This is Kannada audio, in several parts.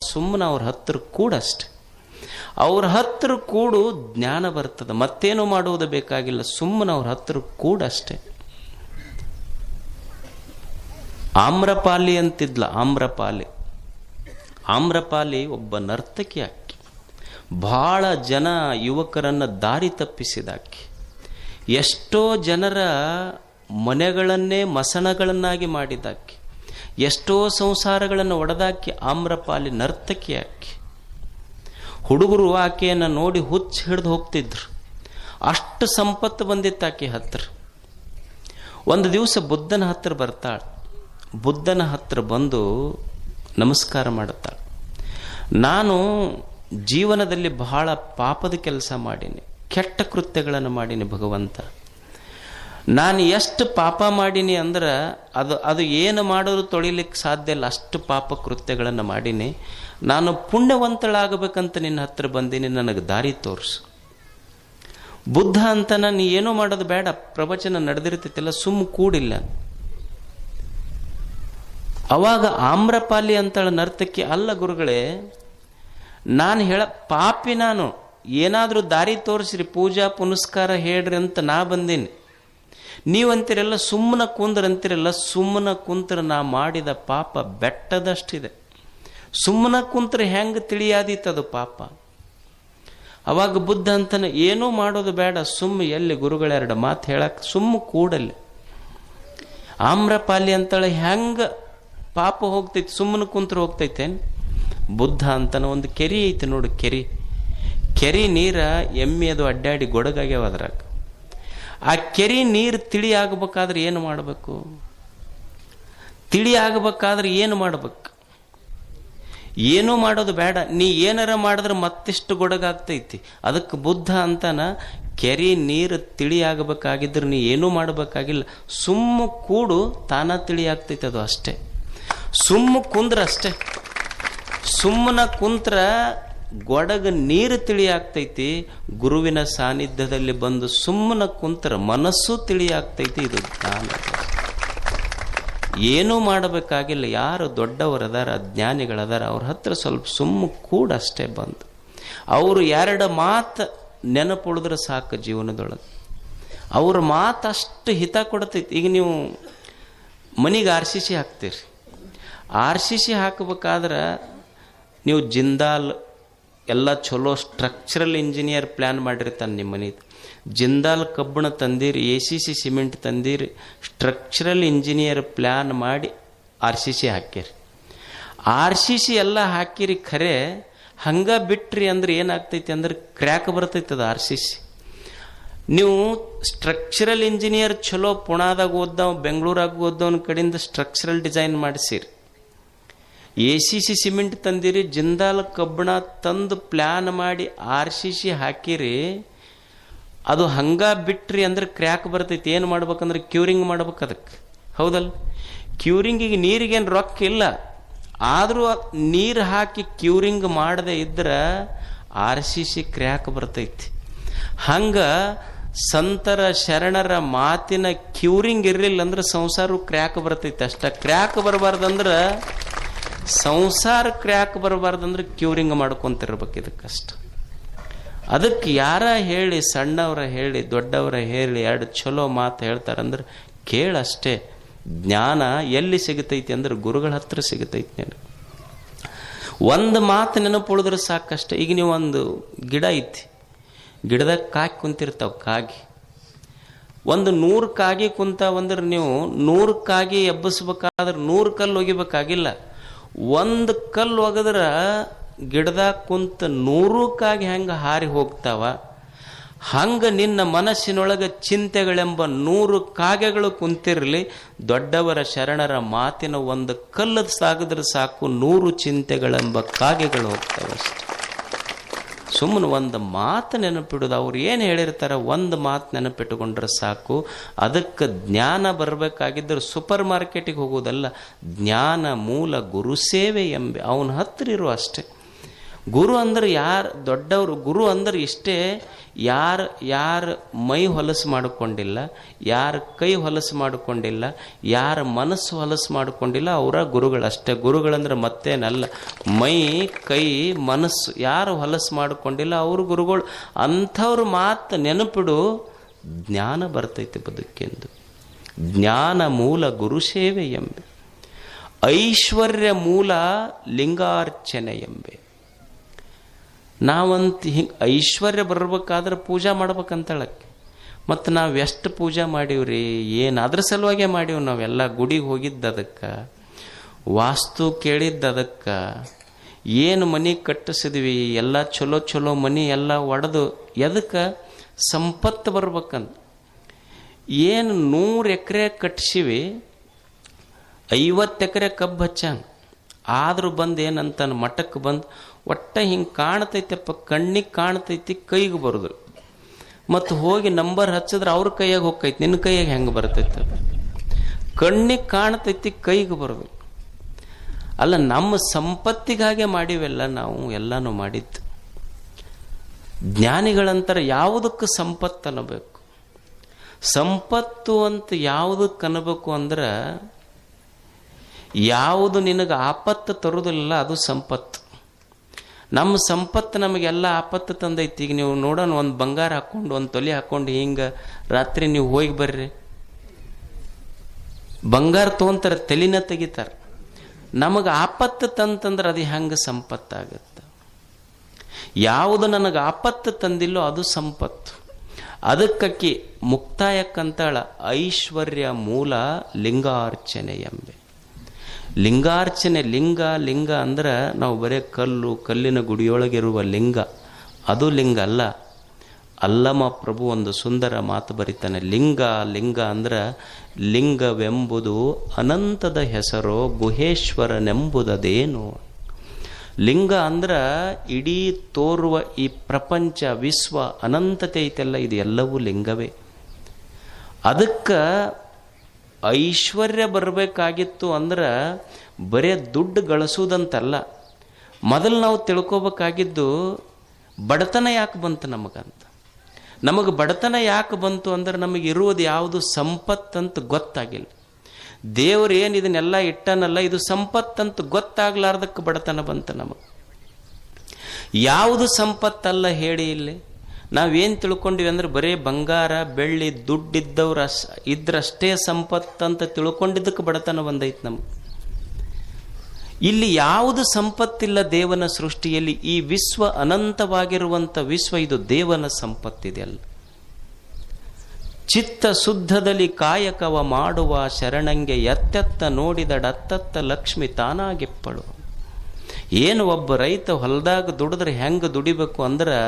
ಸುಮ್ಮನೆ ಅವ್ರ ಹತ್ತಿರ ಕೂಡಷ್ಟೆ ಅವ್ರ ಹತ್ರ ಕೂಡು ಜ್ಞಾನ ಬರ್ತದೆ. ಮತ್ತೇನು ಮಾಡುವುದು ಬೇಕಾಗಿಲ್ಲ. ಸುಮ್ಮನೆ ಅವ್ರ ಹತ್ತಿರ ಕೂಡಷ್ಟೆ ಆಮ್ರಪಾಲಿ ಅಂತಿದ್ಲ, ಆಮ್ರಪಾಲಿ. ಆಮ್ರಪಾಲಿ ಒಬ್ಬ ನರ್ತಕಿ ಆಕಿ. ಬಹಳ ಜನ ಯುವಕರನ್ನ ದಾರಿ ತಪ್ಪಿಸಿದಾಕಿ ಎಷ್ಟೋ ಜನರ ಮನೆಗಳನ್ನೇ ಮಸಣಗಳನ್ನಾಗಿ ಮಾಡಿದಾಕಿ ಎಷ್ಟೋ ಸಂಸಾರಗಳನ್ನು ಒಡೆದಾಕಿ ಆಮ್ರಪಾಲಿ ನರ್ತಕಿ ಆಕಿ. ಹುಡುಗರು ಆಕೆಯನ್ನು ನೋಡಿ ಹುಚ್ಚು ಹಿಡಿದು ಹೋಗ್ತಿದ್ರು. ಅಷ್ಟು ಸಂಪತ್ತು ಬಂದಿತ್ತು ಆಕೆ ಹತ್ರ. ಒಂದು ದಿವಸ ಬುದ್ಧನ ಹತ್ರ ಬರ್ತಾಳೆ. ಬುದ್ಧನ ಹತ್ರ ಬಂದು ನಮಸ್ಕಾರ ಮಾಡುತ್ತಾಳೆ. ನಾನು ಜೀವನದಲ್ಲಿ ಬಹಳ ಪಾಪದ ಕೆಲಸ ಮಾಡೀನಿ, ಕೆಟ್ಟ ಕೃತ್ಯಗಳನ್ನು ಮಾಡೀನಿ ಭಗವಂತ. ನಾನು ಎಷ್ಟು ಪಾಪ ಮಾಡೀನಿ ಅಂದ್ರೆ ಅದು ಅದು ಏನು ಮಾಡೋದು ತೊಳಿಲಿಕ್ಕೆ ಸಾಧ್ಯ ಇಲ್ಲ. ಅಷ್ಟು ಪಾಪ ಕೃತ್ಯಗಳನ್ನು ಮಾಡೀನಿ. ನಾನು ಪುಣ್ಯವಂತಳಾಗಬೇಕಂತ ನಿನ್ನ ಹತ್ರ ಬಂದೀನಿ. ನನಗೆ ದಾರಿ ತೋರಿಸು. ಬುದ್ಧ ಅಂತ ನಾನು ಏನೂ ಮಾಡೋದು ಬೇಡ. ಪ್ರವಚನ ನಡೆದಿರ್ತೈತಿಲ್ಲ ಸುಮ್ಮ ಕೂಡಿಲ್ಲ. ಅವಾಗ ಆಮ್ರಪಾಲಿ ಅಂತಳ ನರ್ತಕಿ, ಅಲ್ಲ ಗುರುಗಳೇ, ನಾನು ಹೇಳ, ಪಾಪಿ ನಾನು. ಏನಾದರೂ ದಾರಿ ತೋರಿಸ್ರಿ, ಪೂಜಾ ಪುನಸ್ಕಾರ ಹೇಳ್ರಿ ಅಂತ ನಾ ಬಂದೀನಿ. ನೀವಂತೀರಲ್ಲ ಸುಮ್ಮನ ಕುಂದ್ರಂತಿರಲ್ಲ ಸುಮ್ಮನ ಕುಂತ್ರ ನಾ ಮಾಡಿದ ಪಾಪ ಬೆಟ್ಟದಷ್ಟಿದೆ. ಸುಮ್ಮನ ಕುಂತ್ರ ಹೆಂಗೆ ತಿಳಿಯಾದೀತದು ಪಾಪ. ಅವಾಗ ಬುದ್ಧ ಅಂತನ, ಏನೂ ಮಾಡೋದು ಬೇಡ, ಸುಮ್ಮ ಎಲ್ಲಿ ಗುರುಗಳೆರಡು ಮಾತು ಹೇಳಕ್ಕೆ ಸುಮ್ಮ ಕೂಡಲ್ಲಿ. ಆಮ್ರಪಾಲಿ ಅಂತೇಳಿ ಹೆಂಗೆ ಪಾಪ ಹೋಗ್ತೈತಿ, ಸುಮ್ಮನೆ ಕುಂತ್ರ ಹೋಗ್ತೈತೇನು? ಬುದ್ಧ ಅಂತನ ಒಂದು ಕೆರಿ ಐತಿ ನೋಡು, ಕೆರಿ. ಕೆರಿ ನೀರ ಎಮ್ಮೆ ಅದು ಅಡ್ಡಾಡಿ ಗೊಡಗಾಗ್ಯಾವ ಅದ್ರಾಗ. ಆ ಕೆರೆ ನೀರು ತಿಳಿ ಆಗಬೇಕಾದ್ರೆ ಏನು ಮಾಡಬೇಕು? ತಿಳಿ ಆಗಬೇಕಾದ್ರೆ ಏನು ಮಾಡಬೇಕು? ಏನೂ ಮಾಡೋದು ಬೇಡ. ನೀ ಏನಾರ ಮಾಡಿದ್ರೆ ಮತ್ತಿಷ್ಟು ಗೊಡಗಾಗ್ತೈತಿ. ಅದಕ್ಕೆ ಬುದ್ಧ ಅಂತನ, ಕೆರಿ ನೀರು ತಿಳಿ ಆಗಬೇಕಾಗಿದ್ರೆ ನೀ ಏನೂ ಮಾಡಬೇಕಾಗಿಲ್ಲ. ಸುಮ್ಮ ಕೂಡು, ತಾನ ತಿಳಿ ಆಗ್ತೈತಿ ಅದು ಅಷ್ಟೇ. ಸುಮ್ಮ ಕುಂದ್ರ ಅಷ್ಟೇ. ಸುಮ್ಮನ ಕುಂತ್ರ ಗೊಡಗ ನೀರು ತಿಳಿಯಾಗ್ತೈತಿ, ಗುರುವಿನ ಸಾನ್ನಿಧ್ಯದಲ್ಲಿ ಬಂದು ಸುಮ್ಮನ ಕುಂತರ ಮನಸ್ಸು ತಿಳಿಯಾಗ್ತೈತಿ, ಇದು ಜ್ಞಾನ. ಏನೂ ಮಾಡಬೇಕಾಗಿಲ್ಲ, ಯಾರು ದೊಡ್ಡವರದಾರ ಜ್ಞಾನಿಗಳದಾರ ಅವ್ರ ಹತ್ರ ಸ್ವಲ್ಪ ಸುಮ್ಮ ಕೂಡ ಅಷ್ಟೇ ಬಂದು. ಅವರು ಎರಡು ಮಾತು ನೆನಪುಳಿದ್ರೆ ಸಾಕು ಜೀವನದೊಳಗೆ. ಅವ್ರ ಮಾತು ಅಷ್ಟು ಹಿತ ಕೊಡ್ತೈತಿ. ಈಗ ನೀವು ಮನೆಗೆ ಆರ್ ಸಿ ಸಿ ಹಾಕ್ತೀರಿ. ಆರ್ ಸಿ ಸಿ ಹಾಕಬೇಕಾದ್ರೆ ನೀವು ಜಿಂದಾಲ್ ಎಲ್ಲ ಚಲೋ ಸ್ಟ್ರಕ್ಚರಲ್ ಇಂಜಿನಿಯರ್ ಪ್ಲ್ಯಾನ್ ಮಾಡಿರ್ತಾನೆ ನಿಮ್ಮ ಮನೆದು. ಜಿಂದಾಲ್ ಕಬ್ಬಣ ತಂದಿರಿ ಎ ಸಿ ಸಿ ಸಿಮೆಂಟ್ ತಂದಿರಿ ಸ್ಟ್ರಕ್ಚರಲ್ ಇಂಜಿನಿಯರ್ ಪ್ಲ್ಯಾನ್ ಮಾಡಿ ಆರ್ ಸಿ ಸಿ ಹಾಕಿರಿ ಆರ್ ಸಿ ಸಿ ಎಲ್ಲ ಹಾಕಿರಿ ಖರೆ, ಹಂಗೆ ಬಿಟ್ರಿ ಅಂದ್ರೆ ಏನಾಗ್ತೈತಿ ಅಂದ್ರೆ ಕ್ರ್ಯಾಕ್ ಬರ್ತೈತಿ ಅದು ಆರ್ ಸಿ ಸಿ ನೀವು ಸ್ಟ್ರಕ್ಚರಲ್ ಇಂಜಿನಿಯರ್ ಚಲೋ ಪುಣಾದಾಗ ಓದ್ದವ್, ಬೆಂಗಳೂರಾಗ ಓದ್ದವನ ಕಡೆಯಿಂದ ಸ್ಟ್ರಕ್ಚರಲ್ ಡಿಸೈನ್ ಮಾಡಿಸಿರಿ. ಎ ಸಿ ಸಿ ಸಿಮೆಂಟ್ ತಂದಿರಿ, ಜಿಂದಾಲ್ ಕಬ್ಬಣ ತಂದು ಪ್ಲ್ಯಾನ್ ಮಾಡಿ ಆರ್ ಸಿ ಸಿ ಹಾಕಿರಿ. ಅದು ಹಂಗ ಬಿಟ್ರಿ ಅಂದ್ರೆ ಕ್ರ್ಯಾಕ್ ಬರ್ತೈತಿ. ಏನು ಮಾಡ್ಬೇಕಂದ್ರೆ ಕ್ಯೂರಿಂಗ್ ಮಾಡ್ಬೇಕು ಅದಕ್ಕೆ ಹೌದಲ್ಲ ಕ್ಯೂರಿಂಗಿಗೆ ನೀರಿಗೇನು ರೊಕ್ಕ ಇಲ್ಲ. ಆದರೂ ನೀರು ಹಾಕಿ ಕ್ಯೂರಿಂಗ್ ಮಾಡದೆ ಇದ್ರೆ ಆರ್ ಸಿ ಸಿ ಕ್ರ್ಯಾಕ್ ಬರ್ತೈತಿ. ಹಂಗ ಸಂತರ ಶರಣರ ಮಾತಿನ ಕ್ಯೂರಿಂಗ್ ಇರಲಿಲ್ಲ ಅಂದ್ರೆ ಸಂಸಾರ ಕ್ರ್ಯಾಕ್ ಬರ್ತೈತಿ. ಅಷ್ಟ ಕ್ರ್ಯಾಕ್ ಬರಬಾರ್ದಂದ್ರೆ ಸಂಸಾರ ಕ್ರ್ಯಾಕ್ ಬರಬಾರ್ದಂದ್ರೆ ಕ್ಯೂರಿಂಗ್ ಮಾಡ್ಕೊಂತಿರ್ಬೇಕು ಇದಕ್ಕಷ್ಟ. ಅದಕ್ಕೆ ಯಾರ ಹೇಳಿ, ಸಣ್ಣವರ ಹೇಳಿ, ದೊಡ್ಡವರ ಹೇಳಿ ಎರಡು ಚಲೋ ಮಾತು ಹೇಳ್ತಾರಂದ್ರೆ ಕೇಳಷ್ಟೇ ಜ್ಞಾನ ಎಲ್ಲಿ ಸಿಗತೈತಿ ಅಂದ್ರೆ ಗುರುಗಳ ಹತ್ರ ಸಿಗತೈತಿ ನನಗೆ. ಒಂದು ಮಾತು ನೆನಪು ಉಳಿದ್ರೆ ಸಾಕಷ್ಟೇ. ಈಗ ನೀವು ಒಂದು ಗಿಡ ಐತಿ. ಗಿಡದಾಗ ಕಾಗಿ ಕುಂತಿರ್ತಾವ ಕಾಗಿ. ಒಂದು ನೂರು ಕಾಗಿ ಕುಂತಾವಂದ್ರೆ ನೀವು ನೂರು ಕಾಗಿ ಎಬ್ಬಿಸ್ಬೇಕಾದ್ರೆ ನೂರು ಕಲ್ಲು ಒಗಿಬೇಕಾಗಿಲ್ಲ. ಒಂದು ಕಲ್ಲು ಒಗದ್ರ ಗಿಡದಾಗ ಕುಂತ ನೂರಕ್ಕಾಗಿ ಹೆಂಗೆ ಹಾರಿ ಹೋಗ್ತಾವ? ಹಂಗೆ ನಿನ್ನ ಮನಸ್ಸಿನೊಳಗೆ ಚಿಂತೆಗಳೆಂಬ ನೂರು ಕಾಗೆಗಳು ಕುಂತಿರಲಿ, ದೊಡ್ಡವರ ಶರಣರ ಮಾತಿನ ಒಂದು ಕಲ್ಲದ ಸಾಗಿದ್ರೆ ಸಾಕು ನೂರು ಚಿಂತೆಗಳೆಂಬ ಕಾಗೆಗಳು ಹೋಗ್ತಾವೆ ಅಷ್ಟೆ. ಸುಮ್ಮನೆ ಒಂದು ಮಾತು ನೆನಪಿಡೋದು. ಅವ್ರು ಏನು ಹೇಳಿರ್ತಾರೆ ಒಂದು ಮಾತು ನೆನಪಿಟ್ಟುಕೊಂಡ್ರೆ ಸಾಕು. ಅದಕ್ಕೆ ಜ್ಞಾನ ಬರಬೇಕಾಗಿದ್ದರೆ ಸೂಪರ್ ಮಾರ್ಕೆಟಿಗೆ ಹೋಗೋದಲ್ಲ ಜ್ಞಾನ ಮೂಲ ಗುರು ಸೇವೆ ಎಂಬೆ. ಅವನ ಹತ್ತಿರ ಇರೋ ಅಷ್ಟೆ. ಗುರು ಅಂದ್ರೆ ಯಾರು ದೊಡ್ಡವರು, ಗುರು ಅಂದ್ರೆ ಇಷ್ಟೇ ಯಾರು ಯಾರು ಮೈ ಹೊಲಸು ಮಾಡಿಕೊಂಡಿಲ್ಲ, ಯಾರ ಕೈ ಹೊಲಸು ಮಾಡಿಕೊಂಡಿಲ್ಲ, ಯಾರ ಮನಸ್ಸು ಹೊಲಸು ಮಾಡಿಕೊಂಡಿಲ್ಲ, ಅವರ ಗುರುಗಳಷ್ಟೇ ಗುರುಗಳಂದ್ರೆ ಮತ್ತೇನಲ್ಲ. ಮೈ, ಕೈ, ಮನಸ್ಸು ಯಾರು ಹೊಲಸು ಮಾಡಿಕೊಂಡಿಲ್ಲ, ಅವ್ರ ಗುರುಗಳು ಅಂಥವ್ರು ಮಾತು ನೆನಪಿಡು, ಜ್ಞಾನ ಬರ್ತೈತೆ ಬದುಕೆಂದು. ಜ್ಞಾನ ಮೂಲ ಗುರು ಸೇವೆ ಎಂಬೆ. ಐಶ್ವರ್ಯ ಮೂಲ ಲಿಂಗಾರ್ಚನೆ ಎಂಬೆ. ನಾವಂತ ಹಿಂಗೆ ಐಶ್ವರ್ಯ ಬರ್ಬೇಕಾದ್ರೆ ಪೂಜಾ ಮಾಡ್ಬೇಕಂತಳಕ್ಕೆ. ಮತ್ತು ನಾವು ಎಷ್ಟು ಪೂಜಾ ಮಾಡೀವ್ರಿ? ಏನಾದ್ರ ಸಲುವಾಗೆ ಮಾಡೀವಿ ನಾವೆಲ್ಲ ಗುಡಿಗೆ ಹೋಗಿದ್ದು ಅದಕ್ಕೆ ವಾಸ್ತು ಕೇಳಿದ್ದು ಅದಕ್ಕೆ ಏನು ಮನೆ ಕಟ್ಟಿಸಿದ್ವಿ? ಎಲ್ಲ ಚಲೋ ಚಲೋ ಮನೆ ಎಲ್ಲ ಒಡೆದು ಎದಕ್ಕೆ ಸಂಪತ್ತು ಬರ್ಬೇಕಂತ. ಏನು ನೂರು ಎಕರೆ ಕಟ್ಸಿವಿ, ಐವತ್ತು ಎಕರೆ ಕಬ್ಬು ಹಚ್ಚಂಗ ಆದರೂ ಬಂದು ಏನಂತ ಮಠಕ್ಕೆ ಬಂದು ಒಟ್ಟ ಹಿಂಗೆ ಕಾಣ್ತೈತೆಪ್ಪ ಕಣ್ಣಿಗೆ ಕಾಣ್ತೈತಿ, ಕೈಗೆ ಬರೋದು. ಮತ್ತು ಹೋಗಿ ನಂಬರ್ ಹಚ್ಚಿದ್ರೆ ಅವ್ರ ಕೈಯಾಗ ಹೋಗ್ತೈತಿ ನಿನ್ನ ಕೈಯಾಗೆ ಹೆಂಗೆ ಬರ್ತೈತೆ ಕಣ್ಣಿಗೆ ಕಾಣ್ತೈತಿ, ಕೈಗೆ ಬರೋದು. ಅಲ್ಲ, ನಮ್ಮ ಸಂಪತ್ತಿಗಾಗೆ ಮಾಡಿವೆಲ್ಲ ನಾವು, ಎಲ್ಲನೂ ಮಾಡಿದ್ದು. ಜ್ಞಾನಿಗಳಂತರ ಯಾವುದಕ್ಕೆ ಸಂಪತ್ತು ಅನ್ನಬೇಕು ಸಂಪತ್ತು ಅಂತ ಯಾವುದಕ್ಕೆ ಅನ್ನಬೇಕು ಅಂದ್ರೆ ಯಾವುದು ನಿನಗೆ ಆಪತ್ತು ತರುವುದಿಲ್ಲ, ಅದು ಸಂಪತ್ತು. ನಮ್ಮ ಸಂಪತ್ತು ನಮಗೆಲ್ಲ ಆಪತ್ತು ತಂದೈತಿ. ಈಗ ನೀವು ನೋಡೋಣ, ಒಂದು ಬಂಗಾರ ಹಾಕೊಂಡು, ಒಂದು ತೊಲೆ ಹಾಕೊಂಡು, ಹಿಂಗೆ ರಾತ್ರಿ ನೀವು ಹೋಗಿ ಬರ್ರಿ. ಬಂಗಾರ ತೊಗೊಂತಾರೆ, ತಲೆನ ತೆಗಿತಾರೆ. ನಮಗೆ ಆಪತ್ತು ತಂತಂದ್ರೆ ಅದು ಹೆಂಗೆ ಸಂಪತ್ತಾಗುತ್ತೆ? ಯಾವುದು ನನಗೆ ಆಪತ್ತು ತಂದಿಲ್ಲೋ ಅದು ಸಂಪತ್ತು. ಅದಕ್ಕಕ್ಕಿ ಮುಕ್ತಾಯಕ್ಕಂತಾಳ ಐಶ್ವರ್ಯ ಮೂಲ ಲಿಂಗಾರ್ಚನೆ ಎಂಬೆ. ಲಿಂಗಾರ್ಚನೆ ಲಿಂಗ ಲಿಂಗ ಅಂದ್ರೆ ನಾವು ಬರೇ ಕಲ್ಲು, ಕಲ್ಲಿನ ಗುಡಿಯೊಳಗಿರುವ ಲಿಂಗ. ಅದು ಲಿಂಗ ಅಲ್ಲ. ಅಲ್ಲಮ ಪ್ರಭು ಒಂದು ಸುಂದರ ಮಾತು ಬರೀತಾನೆ. ಲಿಂಗ ಲಿಂಗ ಅಂದ್ರೆ ಲಿಂಗವೆಂಬುದು ಅನಂತದ ಹೆಸರು, ಗುಹೇಶ್ವರನೆಂಬುದದೇನು? ಲಿಂಗ ಅಂದ್ರೆ ಇಡೀ ತೋರುವ ಈ ಪ್ರಪಂಚ, ವಿಶ್ವ, ಅನಂತತೆ ಐತೆಲ್ಲ, ಇದು ಎಲ್ಲವೂ ಲಿಂಗವೇ. ಅದಕ್ಕೆ ಐಶ್ವರ್ಯ ಬರಬೇಕಾಗಿತ್ತು ಅಂದ್ರೆ ಬರೇ ದುಡ್ಡು ಗಳಿಸೋದಂತಲ್ಲ ಮೊದಲು ನಾವು ತಿಳ್ಕೊಬೇಕಾಗಿದ್ದು ಬಡತನ ಯಾಕೆ ಬಂತು ನಮಗಂತ? ನಮಗೆ ಬಡತನ ಯಾಕೆ ಬಂತು ಅಂದ್ರೆ ನಮಗೆ ಇರುವುದು ಯಾವುದು ಸಂಪತ್ತಂತ ಗೊತ್ತಾಗಿಲ್ಲ. ದೇವರು ಏನು ಇದನ್ನೆಲ್ಲ ಇಟ್ಟನಲ್ಲ, ಇದು ಸಂಪತ್ತಂತ ಗೊತ್ತಾಗ್ಲಾರ್ದಕ್ಕೆ ಬಡತನ ಬಂತು ನಮಗೆ. ಯಾವುದು ಸಂಪತ್ತಲ್ಲ ಹೇಳಿ ಇಲ್ಲಿ? ನಾವೇನು ತಿಳ್ಕೊಂಡಿವಿ ಅಂದ್ರೆ ಬರೀ ಬಂಗಾರ, ಬೆಳ್ಳಿ, ದುಡ್ಡಿದ್ದವ್ರ ಇದ್ರಷ್ಟೇ ಅಂತ ತಿಳ್ಕೊಂಡಿದ್ದಕ್ಕೆ ಬಡತನ ಬಂದೈತೆ ನಮ್ಗೆ. ಇಲ್ಲಿ ಯಾವುದು ಸಂಪತ್ತಿಲ್ಲ ದೇವನ ಸೃಷ್ಟಿಯಲ್ಲಿ, ಈ ವಿಶ್ವ ಅನಂತವಾಗಿರುವಂಥ ವಿಶ್ವ ಇದು ದೇವನ ಸಂಪತ್ತಿದೆಯಲ್ಲ ಚಿತ್ತ ಶುದ್ಧದಲ್ಲಿ ಕಾಯಕವ ಮಾಡುವ ಶರಣಂಗೆ ಎತ್ತೆತ್ತ ನೋಡಿದಡತ್ತತ್ತ ಲಕ್ಷ್ಮಿ ತಾನಾಗಿಪ್ಪಳು ಏನು ಒಬ್ಬ ರೈತ ಹೊಲದಾಗ ದುಡಿದ್ರೆ ಹೆಂಗೆ ದುಡಿಬೇಕು ಅಂದ್ರೆ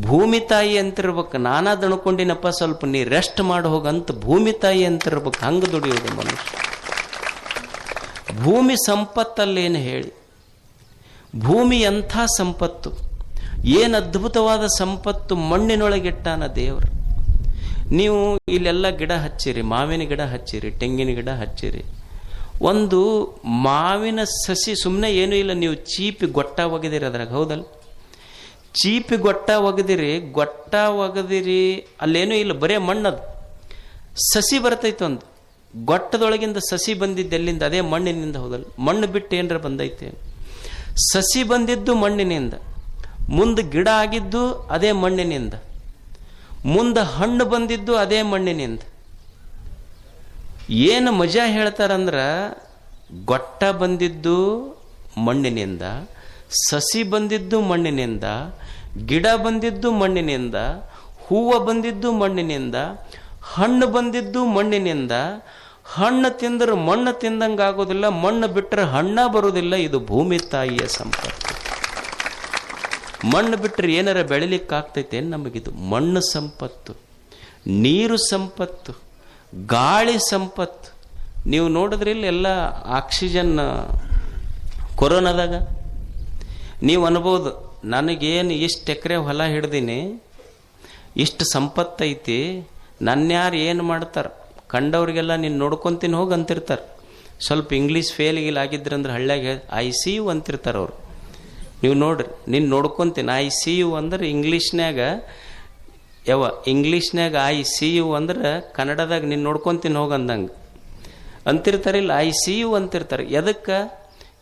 ಭೂಮಿ ತಾಯಿ ಅಂತಿರ್ಬೇಕು ನಾನಾ ದಣ್ಕೊಂಡಿನಪ್ಪ ಸ್ವಲ್ಪ ನೀ ರೆಸ್ಟ್ ಮಾಡಿ ಹೋಗಂತ ಭೂಮಿ ತಾಯಿ ಅಂತಿರ್ಬೇಕು, ಹಂಗೆ ದುಡಿಯೋದು ಮನುಷ್ಯ. ಭೂಮಿ ಸಂಪತ್ತಲ್ಲೇನು ಹೇಳಿ? ಭೂಮಿ ಎಂಥ ಸಂಪತ್ತು? ಏನು ಅದ್ಭುತವಾದ ಸಂಪತ್ತು ಮಣ್ಣಿನೊಳಗಿಟ್ಟಾನ ದೇವರು? ನೀವು ಇಲ್ಲೆಲ್ಲ ಗಿಡ ಹಚ್ಚಿರಿ, ಮಾವಿನ ಗಿಡ ಹಚ್ಚಿರಿ, ತೆಂಗಿನ ಗಿಡ ಹಚ್ಚಿರಿ. ಒಂದು ಮಾವಿನ ಸಸಿ ಸುಮ್ಮನೆ ಏನೂ ಇಲ್ಲ, ನೀವು ಚೀಪಿ ಗೊಟ್ಟ ಒಗೆದಿರಿ ಅದ್ರಾಗ, ಹೌದಲ್ಲ? ಚೀಪಿ ಗೊಟ್ಟ ಒಗೆದಿರಿ, ಗೊಟ್ಟ ಒಗದಿರಿ, ಅಲ್ಲೇನೂ ಇಲ್ಲ, ಬರೇ ಮಣ್ಣದು. ಸಸಿ ಬರ್ತೈತೆ ಒಂದು. ಗೊಟ್ಟದೊಳಗಿಂದ ಸಸಿ ಬಂದಿದ್ದು ಎಲ್ಲಿಂದ? ಅದೇ ಮಣ್ಣಿನಿಂದ ಹೋದಲ್ಲ. ಮಣ್ಣು ಬಿಟ್ಟು ಏನರ ಬಂದೈತೆ? ಸಸಿ ಬಂದಿದ್ದು ಮಣ್ಣಿನಿಂದ. ಮುಂದೆ ಗಿಡ ಆಗಿದ್ದು ಅದೇ ಮಣ್ಣಿನಿಂದ. ಮುಂದೆ ಹಣ್ಣು ಬಂದಿದ್ದು ಅದೇ ಮಣ್ಣಿನಿಂದ. ಏನು ಮಜಾ ಹೇಳ್ತಾರಂದ್ರೆ, ಗೊಟ್ಟ ಬಂದಿದ್ದು ಮಣ್ಣಿನಿಂದ. ಸಸಿ ಬಂದಿದ್ದು ಮಣ್ಣಿನಿಂದ, ಗಿಡ ಬಂದಿದ್ದು ಮಣ್ಣಿನಿಂದ, ಹೂವು ಬಂದಿದ್ದು ಮಣ್ಣಿನಿಂದ, ಹಣ್ಣು ಬಂದಿದ್ದು ಮಣ್ಣಿನಿಂದ, ಹಣ್ಣು ತಿಂದ್ರೆ ಮಣ್ಣು ತಿಂದಂಗೆ ಆಗೋದಿಲ್ಲ ಮಣ್ಣು ಬಿಟ್ಟರೆ ಹಣ್ಣ ಬರೋದಿಲ್ಲ ಇದು ಭೂಮಿ ತಾಯಿಯ ಸಂಪತ್ತು. ಮಣ್ಣು ಬಿಟ್ಟರೆ ಏನಾರ ಬೆಳಿಲಿಕ್ಕಾಗ್ತೈತೆ ನಮಗಿದು? ಮಣ್ಣು ಸಂಪತ್ತು, ನೀರು ಸಂಪತ್ತು, ಗಾಳಿ ಸಂಪತ್ತು. ನೀವು ನೋಡಿದ್ರಿಲ್ಲ ಎಲ್ಲ ಆಕ್ಸಿಜನ್ ಕೊರೋನಾದಾಗ? ನೀವು ಅನ್ಬೋದು, ನನಗೇನು ಇಷ್ಟು ಎಕರೆ ಹೊಲ ಹಿಡ್ದೀನಿ, ಇಷ್ಟು ಸಂಪತ್ತೈತಿ ನನ್ಯಾರು ಏನು ಮಾಡ್ತಾರೆ? ಕಂಡವ್ರಿಗೆಲ್ಲ ನೀನು ನೋಡ್ಕೊತೀನಿ ಹೋಗಿ ಅಂತಿರ್ತಾರೆ. ಸ್ವಲ್ಪ ಇಂಗ್ಲೀಷ್ ಫೇಲ್ ಗೀಲ್ ಆಗಿದ್ರಂದ್ರೆ ಹಳ್ಳ್ಯಾಗ ಐ ಸಿ ಯು ಅಂತಿರ್ತಾರೆ ಅವರು. ನೀವು ನೋಡ್ರಿ, ನೀನು ನೋಡ್ಕೊತೀನಿ ಐ ಸಿ ಯು ಅಂದ್ರೆ ಇಂಗ್ಲೀಷ್ನ್ಯಾಗ ಯಾವ ಇಂಗ್ಲೀಷ್ನ್ಯಾಗ ಐ ಸಿ ಯು ಅಂದ್ರೆ ಕನ್ನಡದಾಗ ನೀನು ನೋಡ್ಕೊತೀನಿ ಹೋಗಂದಂಗೆ ಅಂತಿರ್ತಾರಿಲ್ಲ ಐ ಸಿ ಯು ಅಂತಿರ್ತಾರೆ. ಎದಕ್ಕೆ?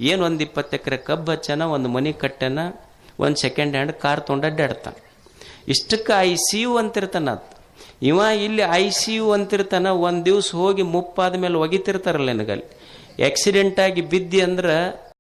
ಏನು ಒಂದು ಇಪ್ಪತ್ತು ಎಕರೆ ಕಬ್ಬು ಹಚ್ಚನ, ಒಂದು ಮನೆ ಕಟ್ಟನ, ಒಂದು ಸೆಕೆಂಡ್ ಹ್ಯಾಂಡ್ ಕಾರ್ ತೊಗೊಂಡು ಅಡ್ಡಾಡ್ತಾನೆ. ಇಷ್ಟಕ್ಕೆ ಐ ಸಿ ಯು ಅಂತಿರ್ತಾನ ಅದು. ಇವ ಇಲ್ಲಿ ಐ ಸಿ ಯು ಅಂತಿರ್ತಾನ ಒಂದು ದಿವ್ಸ ಹೋಗಿ ಮುಪ್ಪಾದ ಮೇಲೆ ಒಗಿತಿರ್ತಾರಲ್ಲ ನನಗಲ್ಲಿ. ಆಕ್ಸಿಡೆಂಟ್ ಆಗಿ ಬಿದ್ದಿ ಅಂದ್ರೆ